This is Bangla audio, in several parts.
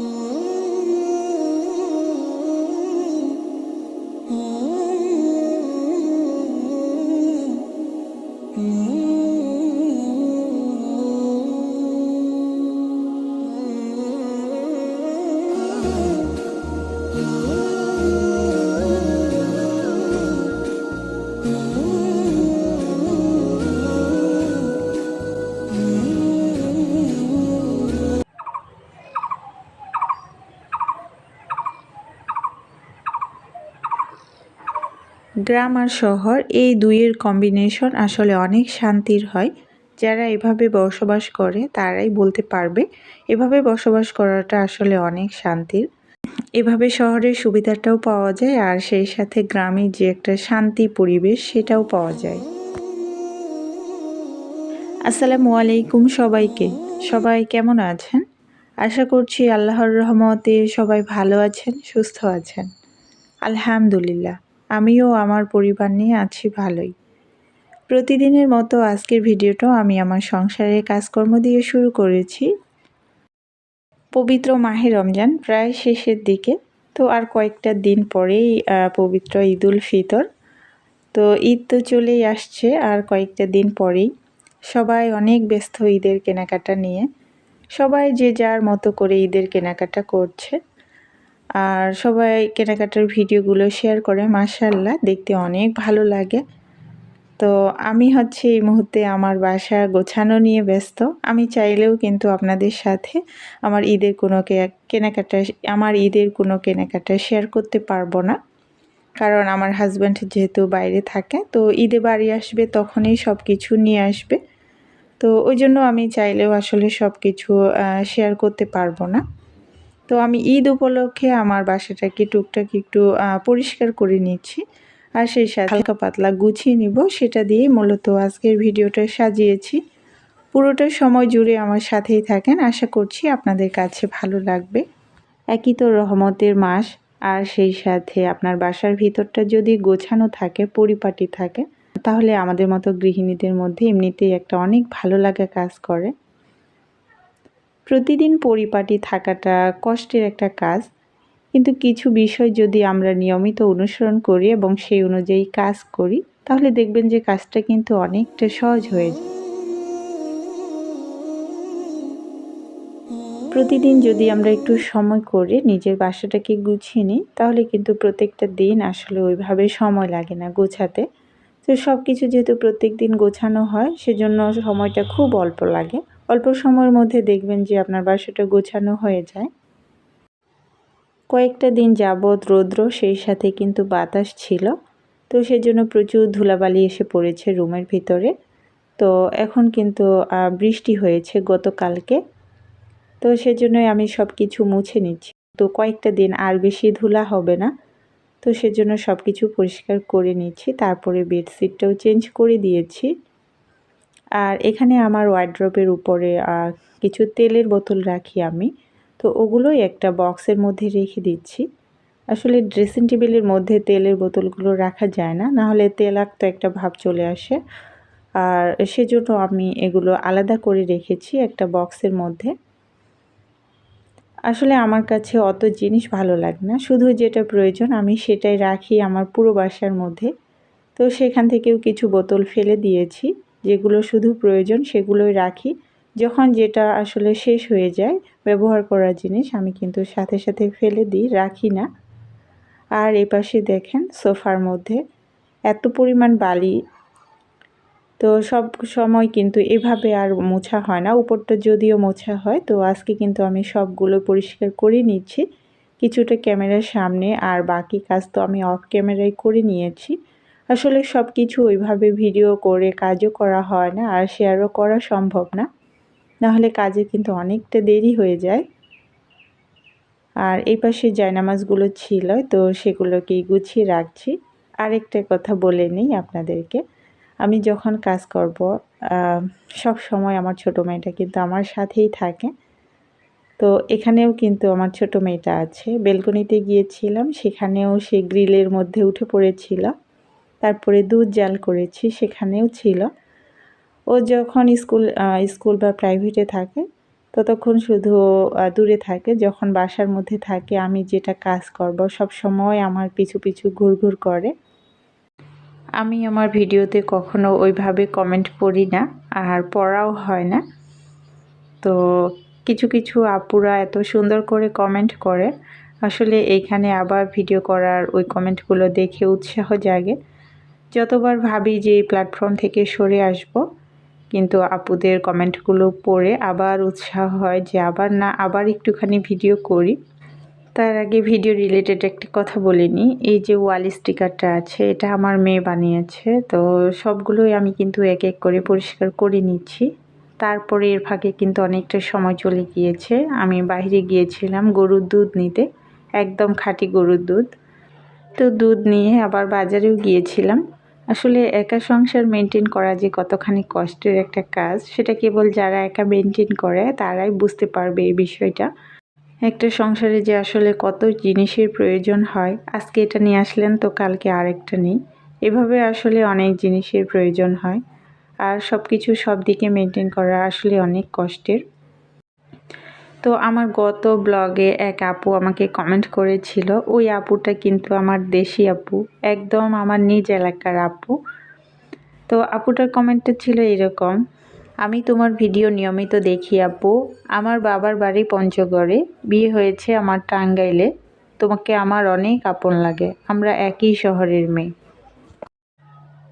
Mm-hmm. গ্রাম আর শহর, এই দুইয়ের কম্বিনেশন আসলে অনেক শান্তির হয়। যারা এভাবে বসবাস করে, তারাই বলতে পারবে, এভাবে বসবাস করাটা আসলে অনেক শান্তির। এভাবে শহরের সুবিধাটাও পাওয়া যায়, আর সেই সাথে গ্রামে যে একটা শান্তি পরিবেশ, সেটাও পাওয়া যায়। আসসালামু আলাইকুম সবাইকে। সবাই কেমন আছেন? আশা করছি আল্লাহর রহমতে সবাই ভালো আছেন, সুস্থ আছেন। আলহামদুলিল্লাহ। আমিও আমার পরিবার নিয়ে আছি ভালোই। প্রতিদিনের মতো আজকের ভিডিওটাও আমি আমার সংসারের কাজকর্ম দিয়ে শুরু করেছি। পবিত্র মাহে রমজান প্রায় শেষের দিকে, তো আর কয়েকটা দিন পরেই পবিত্র ঈদুল ফিতর। তো ঈদ তো চলেই আসছে, আর কয়েকটা দিন পরেই। সবাই অনেক ব্যস্ত ঈদের কেনাকাটা নিয়ে। সবাই যে যার মতো করে ঈদের কেনাকাটা করছে। আর সবাই কেনাকাটার ভিডিওগুলো শেয়ার করে মাশাল্লাহ দেখতে অনেক ভালো লাগে। তো আমি হচ্ছে এই মুহূর্তে আমার বাসা গোছানো নিয়ে ব্যস্ত। আমি চাইলেও কিন্তু আপনাদের সাথে আমার ঈদের কোনো কেনাকাটা, আমার ঈদের কোনো কেনাকাটা শেয়ার করতে পারব না। কারণ আমার হাজব্যান্ড যেহেতু বাইরে থাকে, তো ঈদে বাড়ি আসবে তখনই সব কিছু নিয়ে আসবে। তো ওই জন্য আমি চাইলেও আসলে সব কিছু শেয়ার করতে পারব না। তো আমি ঈদ উপলক্ষে আমার বাসাটাকে টুকটাক একটু পরিষ্কার করে নিচ্ছি। আর সেই সাথে হালকা পাতলা গুছিয়ে নিব। সেটা দিয়ে মূলত আজকের ভিডিওটা সাজিয়েছি। পুরোটা সময় জুড়ে আমার সাথেই থাকেন। আশা করছি আপনাদের কাছে ভালো লাগবে। একই তো রহমতের মাস। আর সেই সাথে আপনার বাসার ভিতরটা যদি গোছানো থাকে, পরিপাটি থাকে, তাহলে আমাদের মতো গৃহিণীদের মধ্যে এমনিতেই একটা অনেক ভালো লাগা কাজ করে। প্রতিদিন পরিপাটি থাকাটা কষ্টের একটা কাজ। কিন্তু কিছু বিষয় যদি আমরা নিয়মিত অনুসরণ করি এবং সেই অনুযায়ী কাজ করি, তাহলে দেখবেন যে কাজটা কিন্তু অনেকটা সহজ হয়ে যায়। প্রতিদিন যদি আমরা একটু সময় করে নিজের বাসাটাকে গুছিয়ে নিই, তাহলে কিন্তু প্রত্যেকটা দিন আসলে ওইভাবে সময় লাগে না গোছাতে। তো সব কিছু যেহেতু প্রত্যেক দিন গোছানো হয়, সেজন্য সময়টা খুব অল্প লাগে। অল্প সময়ের মধ্যে দেখবেন যে আপনার বাসাটা গোছানো হয়ে যায়। কয়েকটা দিন যাবৎ রৌদ্র সেই সাথে কিন্তু বাতাস ছিল। তো সেজন্য প্রচুর ধুলাবালি এসে পড়েছে রুমের ভিতরে। তো এখন কিন্তু বৃষ্টি হয়েছে গতকালকে। তো সেজন্যই আমি সব কিছু মুছে নিচ্ছি। তো কয়েকটা দিন আর বেশি ধুলা হবে না। তো সেজন্য সব কিছু পরিষ্কার করে নিচ্ছি। তারপরে বেডশিটটাও চেঞ্জ করে দিয়েছি। আর এখানে আমার ওয়ার্ড্রপের উপরে কিছু তেলের বোতল রাখি আমি। তো ওগুলোই একটা বক্সের মধ্যে রেখে দিচ্ছি। আসলে ড্রেসিং টেবিলের মধ্যে তেলের বোতলগুলো রাখা যায় না নাহলে তেলাক্ত একটা ভাব চলে আসে। আর সেজন্য আমি এগুলো আলাদা করে রেখেছি একটা বক্সের মধ্যে। আসলে আমার কাছে অত জিনিস ভালো লাগে না, শুধু যেটা প্রয়োজন আমি সেটাই রাখি আমার পুরো বাসার মধ্যে। তো সেখান থেকেও কিছু বোতল ফেলে দিয়েছি। যেগুলো শুধু প্রয়োজন সেগুলোই রাখি। যখন যেটা আসলে শেষ হয়ে যায়, ব্যবহার করার জিনিস আমি কিন্তু সাথে সাথে ফেলে দিই, রাখি না। আর এপাশে দেখেন সোফার মধ্যে এত পরিমাণ বালি। তো সব সময় কিন্তু এভাবে আর মোছা হয় না। উপরটা যদিও মোছা হয়, তো আজকে কিন্তু আমি সবগুলো পরিষ্কার করে নিচ্ছি। কিছুটা ক্যামেরার সামনে আর বাকি কাজ তো আমি অফ ক্যামেরায় করে নিয়েছি। আসলে সব কিছু ওইভাবে ভিডিও করে কাজও করা হয় না আর শেয়ারও করা সম্ভব না। নাহলে কাজে কিন্তু অনেকটা দেরি হয়ে যায়। আর এই পাশে জায়নামাজগুলো ছিল, তো সেগুলোকে গুছিয়ে রাখছি। আরেকটা কথা বলে নিই আপনাদেরকে। আমি যখন কাজ করব সব সময় আমার ছোট মেয়েটা কিন্তু আমার সাথেই থাকে। তো এখানেও কিন্তু আমার ছোট মেয়েটা আছে। বেলকনিতে গিয়েছিলাম, সেখানেও সে গ্রিলের মধ্যে উঠে পড়েছিল। তারপরে দুধ জাল করেছি, সেখানেও ছিল। ও যখন স্কুল স্কুল বা প্রাইভেটে থাকে, ততক্ষণ শুধু দূরে থাকে। যখন বাসার মধ্যে থাকে, আমি যেটা কাজ করব, সব সময় আমার পিছু পিছু ঘুরঘুর করে। আমি আমার ভিডিওতে কখনো ওইভাবে কমেন্ট পড়ি না, আর পড়াও হয় না। তো কিছু কিছু আপুরা এত সুন্দর করে কমেন্ট করে। আসলে এইখানে আবার ভিডিও করার ওই কমেন্টগুলো দেখে উৎসাহ জাগে। যতবার ভাবি যে এই প্ল্যাটফর্ম থেকে সরে আসব, কিন্তু আপুদের কমেন্টগুলো পড়ে আবার উৎসাহ হয় যে আবার না, আবার একটুখানি ভিডিও করি। তার আগে ভিডিও রিলেটেড একটি কথা বলিনি এই যে ওয়াল স্টিকারটা আছে, এটা আমার মেয়ে বানিয়েছে, তো সবগুলোই আমি কিন্তু এক এক করে পরিষ্কার করে নিচ্ছি। তারপরে এর ফাঁকে কিন্তু অনেকটা সময় চলে গিয়েছে। আমি বাইরে গিয়েছিলাম গরুর দুধ নিতে, একদম খাঁটি গরুর দুধ। তো দুধ নিয়ে আবার বাজারেও গিয়েছিলাম। আসলে একা সংসার মেনটেন করা যে কতখানি কষ্টের একটা কাজ, সেটা কেবল যারা একা মেনটেন করে, তারাই বুঝতে পারবে এই বিষয়টা। একটা সংসারে যে আসলে কত জিনিসের প্রয়োজন হয়, আজকে এটা নিয়ে আসলেন তো কালকে আরেকটা নেই। এভাবে আসলে অনেক জিনিসের প্রয়োজন হয়। আর সব কিছু সব দিকে মেনটেন করা আসলে অনেক কষ্টের। তো আমার গত ব্লগে এক আপু আমাকে কমেন্ট করেছিল, ওই আপুটা কিন্তু আমার দেশি আপু, একদম আমার নিজ এলাকার আপু। তো আপুটার কমেন্টটা ছিল এরকম, আমি তোমার ভিডিও নিয়মিত দেখি আপু, আমার বাবার বাড়ি পঞ্চগড়ে, বিয়ে হয়েছে আমার টাঙ্গাইলে, তোমাকে আমার অনেক আপন লাগে, আমরা একই শহরের মেয়ে।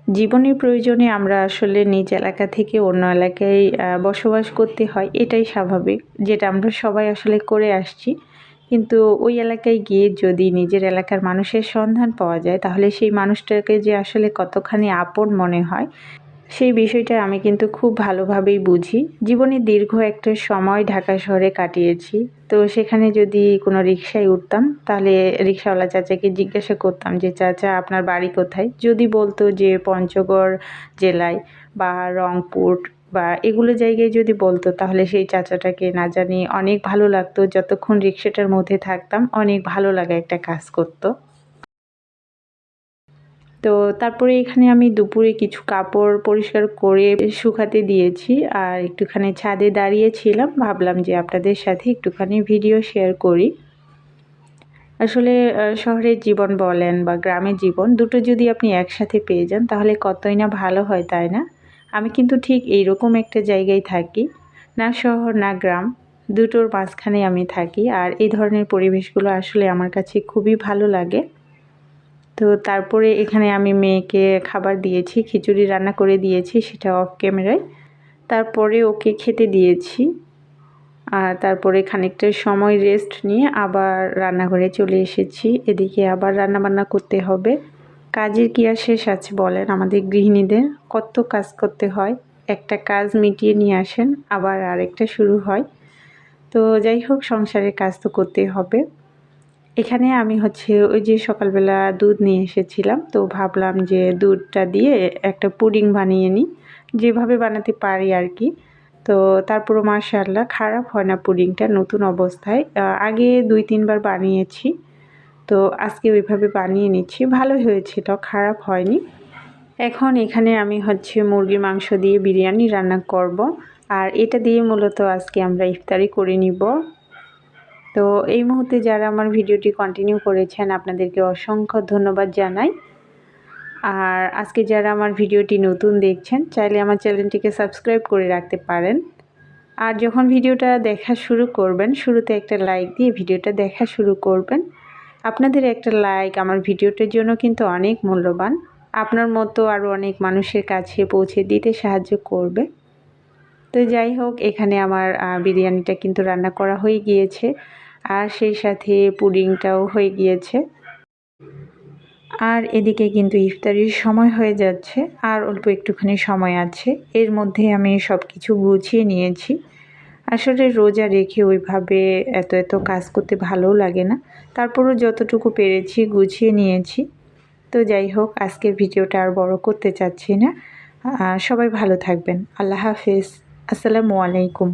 জীবনের প্রয়োজনে আমরা আসলে নিজ এলাকা থেকে অন্য এলাকায় বসবাস করতে হয়, এটাই স্বাভাবিক, যেটা আমরা সবাই আসলে করে আসছি। কিন্তু ওই এলাকায় গিয়ে যদি নিজের এলাকার মানুষের সন্ধান পাওয়া যায়, তাহলে সেই মানুষটাকে যে আসলে কতখানি আপন মনে হয় সেই বিষয়টা আমি কিন্তু খুব ভালোভাবেই বুঝি। জীবনে দীর্ঘ একটা সময় ঢাকা শহরে কাটিয়েছি। তো সেখানে যদি কোনো রিক্সায় উঠতাম, তাহলে রিক্সাওয়ালা চাচাকে জিজ্ঞাসা করতাম যে, চাচা, আপনার বাড়ি কোথায়? যদি বলতো যে, পঞ্চগড় জেলায় বা রংপুর বা এগুলো জায়গায় যদি বলতো, তাহলে সেই চাচাটাকে না জানি অনেক ভালো লাগতো। যতক্ষণ রিক্সাটার মধ্যে থাকতাম, অনেক ভালো লাগা একটা কাজ করতো। তো তারপরে এখানে আমি দুপুরে কিছু কাপড় পরিষ্কার করে শুকাতে দিয়েছি আর একটুখানি ছাদে দাঁড়িয়েছিলাম, ভাবলাম যে আপনাদের সাথে একটুখানি ভিডিও শেয়ার করি। আসলে শহরের জীবন বলেন বা গ্রামের জীবন, দুটো যদি আপনি একসাথে পেয়ে যান তাহলে কতই না ভালো হয়, তাই না? আমি কিন্তু ঠিক এইরকম একটা জায়গায় থাকি, না শহর, না গ্রাম, দুটোর মাঝখানে আমি থাকি। আর এই ধরনের পরিবেশগুলো আসলে আমার কাছে খুবই ভালো লাগে। তো তারপরে এখানে আমি মেয়েকে খাবার দিয়েছি, খিচুড়ি রান্না করে দিয়েছি, সেটা অফ ক্যামেরায় তারপরে ওকে খেতে দিয়েছি। আর তারপরে খানিকটা সময় রেস্ট নিয়ে আবার রান্নাঘরে চলে এসেছি। এদিকে আবার রান্না বান্না করতে হবে। কাজের কি আর শেষ আছে বলেন আমাদের গৃহিণীদের? কত কাজ করতে হয়? একটা কাজ মিটিয়ে নিয়ে আসেন, আবার আরেকটা শুরু হয়। তো যাই হোক, সংসারের কাজ তো করতেই হবে। এখানে আমি হচ্ছে ওই যে সকালবেলা দুধ নিয়ে এসেছিলাম, তো ভাবলাম যে দুধটা দিয়ে একটা পুডিং বানিয়ে নিই। যেভাবে বানাতে পারি আর কি। তো তারপরও মার্শাল্লাহ খারাপ হয় না পুডিংটা, নতুন অবস্থায়। আগে দুই তিনবার বানিয়েছি, তো আজকে ওইভাবে বানিয়ে নিচ্ছি। ভালো হয়েছিল খারাপ হয়নি। এখন এখানে আমি হচ্ছে মুরগির মাংস দিয়ে বিরিয়ানি রান্না করব। আর এটা দিয়ে মূলত আজকে আমরা ইফতারি করে নিব। তো এই মুহূর্তে যারা আমার ভিডিওটি কন্টিনিউ করেছেন, আপনাদেরকে অসংখ্য ধন্যবাদ জানাই। আর আজকে যারা আমার ভিডিওটি নতুন দেখছেন, চাইলে আমার চ্যানেলটিকে সাবস্ক্রাইব করে রাখতে পারেন। আর যখন ভিডিওটা দেখা শুরু করবেন, শুরুতে একটা লাইক দিয়ে ভিডিওটা দেখা শুরু করবেন। আপনাদের একটা লাইক আমার ভিডিওটার জন্য কিন্তু অনেক মূল্যবান। আপনার মতো আরও অনেক মানুষের কাছে পৌঁছে দিতে সাহায্য করবে। তো যাই হোক, এখানে আমার বিরিয়ানিটা কিন্তু রান্না করা হয়ে গিয়েছে। আর সেই সাথে পুডিংটাও হয়ে গিয়েছে। আর এদিকে কিন্তু ইফতারির সময় হয়ে যাচ্ছে, আর অল্প একটুখানি সময় আছে। এর মধ্যে আমি সব কিছু গুছিয়ে নিয়েছি। আসলে রোজা রেখে ওইভাবে এত এত কাজ করতে ভালোও লাগে না। তারপরও যতটুকু পেরেছি গুছিয়ে নিয়েছি। তো যাই হোক, আজকের ভিডিওটা আর বড় করতে চাচ্ছি না। সবাই ভালো থাকবেন। আল্লাহ হাফেজ। আসসালামু আলাইকুম।